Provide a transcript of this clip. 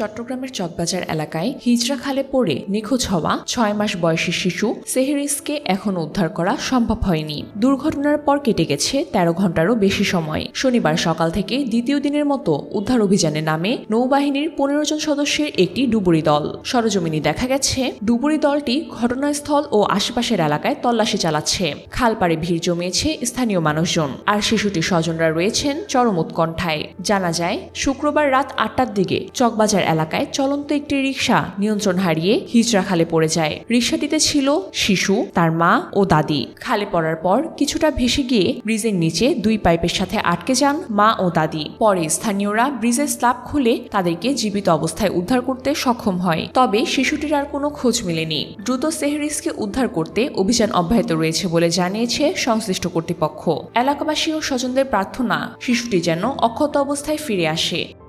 চট্টগ্রামের চকবাজার এলাকায় হিজরা খালে পড়ে নিখোঁজ হওয়া ছয় মাস বয়সী শিশু সেহেরিসকে এখনও উদ্ধার করা সম্ভব হয়নি। দুর্ঘটনার পর কেটে গেছে তেরো ঘন্টারও বেশি সময়। শনিবার সকাল থেকে দ্বিতীয় দিনের মতো উদ্ধার অভিযানে নামে নৌবাহিনীর পনেরো জন সদস্যের একটি ডুবুরি দল। সরজমিনি দেখা গেছে, ডুবুরি দলটি ঘটনাস্থল ও আশেপাশের এলাকায় তল্লাশি চালাচ্ছে। খালপাড়ে ভিড় জমিয়েছে স্থানীয় মানুষজন, আর শিশুটির স্বজনরা রয়েছেন চরম উৎকণ্ঠায়। জানা যায়, শুক্রবার রাত আটটার দিকে চকবাজার এলাকায় চলন্ত একটি রিক্সা নিয়ন্ত্রণ হারিয়ে হিজরা খালে পড়ে যায়। রিক্সাটিতে ছিল শিশু, তার মা ও দাদি। খালে পড়ার পর কিছুটা ভেসে গিয়ে ব্রিজের নিচে দুই পাইপের সাথে আটকে যান মা ও দাদি। পরে স্থানীয়রা ব্রিজের স্ল্যাব খুলে তাদেরকে জীবিত অবস্থায় উদ্ধার করতে সক্ষম হয়। তবে শিশুটির আর কোনো খোঁজ মেলেনি। দ্রুত সেহরিসকে উদ্ধার করতে অভিযান অব্যাহত রয়েছে বলে জানিয়েছে সংশ্লিষ্ট কর্তৃপক্ষ। এলাকাবাসী ও স্বজনদের প্রার্থনা, শিশুটি যেন অক্ষত অবস্থায় ফিরে আসে।